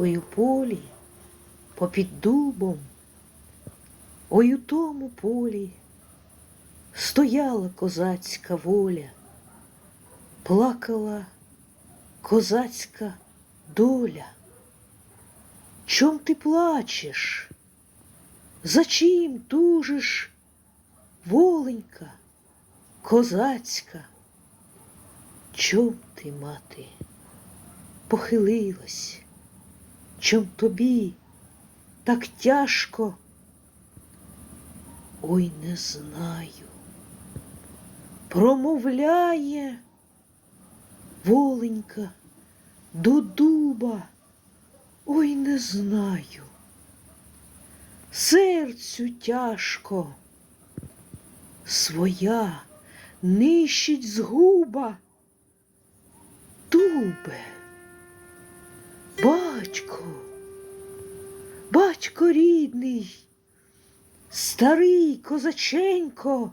Ой у полі, попід дубом, ой у тому полі стояла козацька воля, плакала козацька доля. Чом ти плачеш? За чим тужиш, воленька, козацька? Чом ти, мати, похилилась? Чом тобі так тяжко? Ой, не знаю. Промовляє воленька до дуба. Ой, не знаю. Серцю тяжко. Своя нищить згуба. Дубе. Батько, батько рідний, старий козаченько,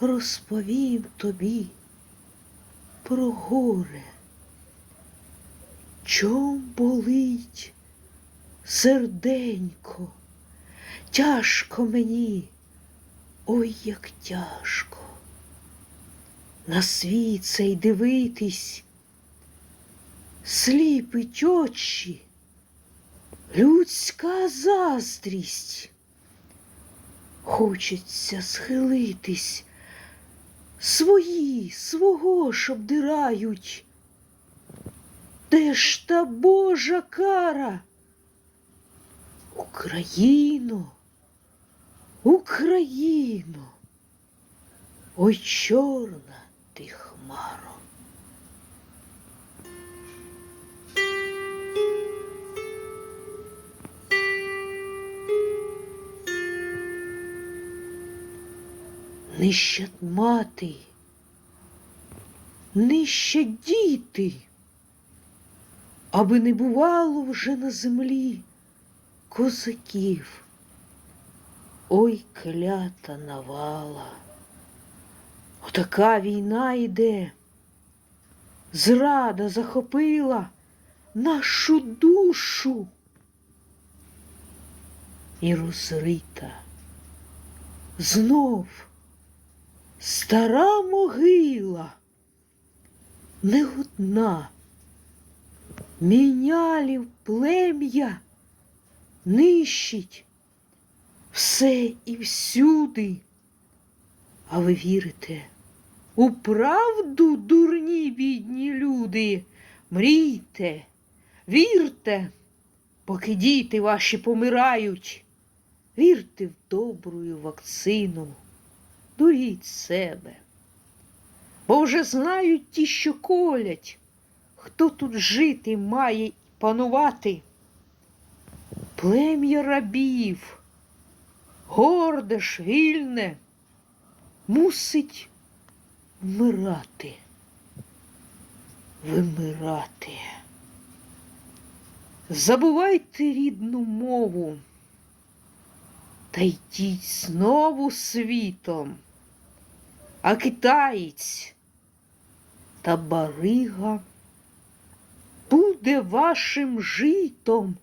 розповім тобі про горе. Чом болить серденько, тяжко мені, ой, як тяжко. На світ цей дивитись, сліпить очі, людська заздрість. Хочеться схилитись, свої свого ж обдирають. Де ж та Божа кара? Україно, Україно, ой чорна ти хмаро. Нищать мати, нищать діти, аби не бувало вже на землі козаків. Ой, клята навала. Отака війна йде. Зрада захопила нашу душу і розрита. Знов стара могила не одна. Мінялів плем'я нищить все і всюди. А ви вірите у правду, дурні бідні люди? Мрійте, вірте, поки діти ваші помирають. Вірте в добрую вакцину, дуріть себе. Бо вже знають ті, що колять, хто тут жити має і панувати. Плем'я рабів, горде ж вільне, мусить вмирати, вимирати. Забувайте рідну мову та йдіть знову світом, а китаєць та барига буде вашим житом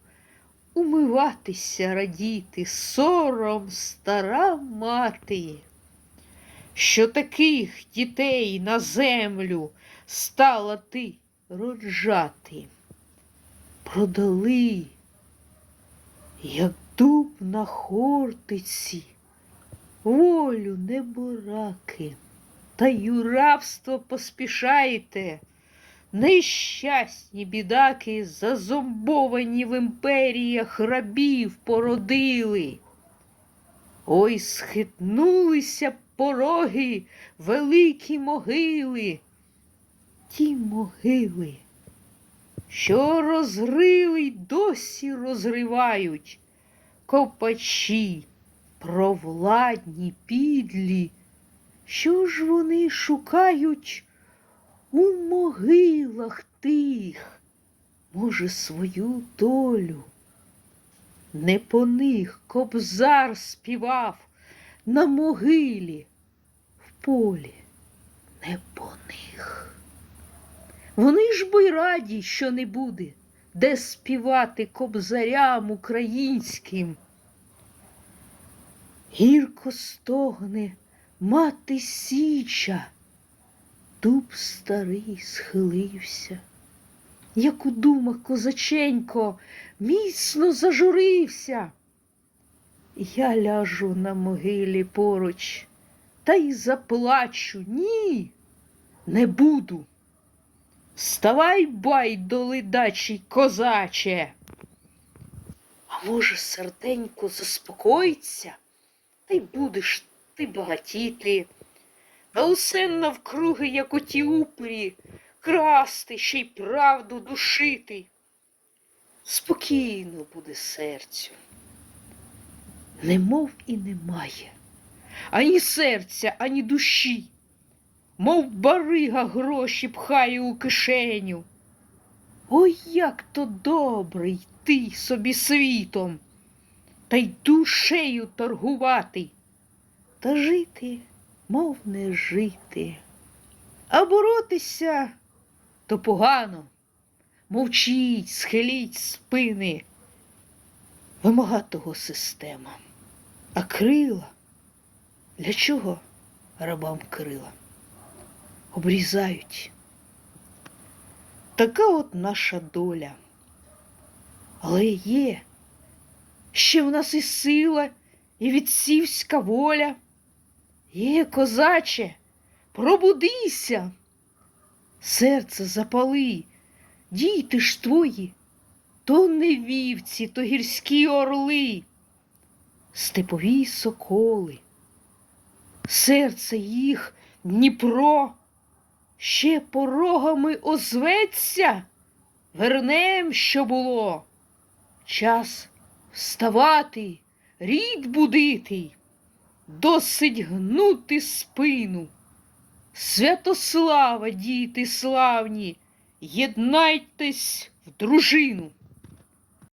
умиватися, радіти, сором стара мати, що таких дітей на землю стала ти роджати. Продали, як дуб на хортиці, волю небораки, та й у рабство поспішаєте. Нещасні бідаки, зазомбовані в імперіях рабів породили. Ой, схитнулися пороги, великі могили. Ті могили, що розрили й досі розривають копачі, провладні підлі. Що ж вони шукають? у могилах тих, може, свою долю. Не по них кобзар співав на могилі в полі, не по них. Вони ж бо й раді, що не буде де співати кобзарям українським. Гірко стогне мати січа, дуб старий схилився, як у думах козаченько міцно зажурився. Я ляжу на могилі поруч та й заплачу. Ні, не буду. Вставай, байдолидачий козаче. А може, серденько заспокоїться, та й будеш ти багатіти, а усе навкруги, як оті упері, красти, ще й правду душити. Спокійно буде серцю. Немов і немає ані серця, ані душі, мов барига гроші пхає у кишеню. Ой, як то добре йти собі світом, та й душею торгувати, та жити, мов не жити, а боротися то погано. Мовчіть, схиліть спини, вимагатого система, а крила. Для чого рабам крила? Обрізають. Така от наша доля. Але є. Ще в нас і сила, і відсівська воля. Є, козаче, пробудися, серце запали, діти ж твої, то не вівці, то гірські орли, степові соколи серце їх Дніпро ще порогами озветься, вернем, що було. Час вставати, рід будити, досить гнути спину. Святослава, діти славні, єднайтесь в дружину.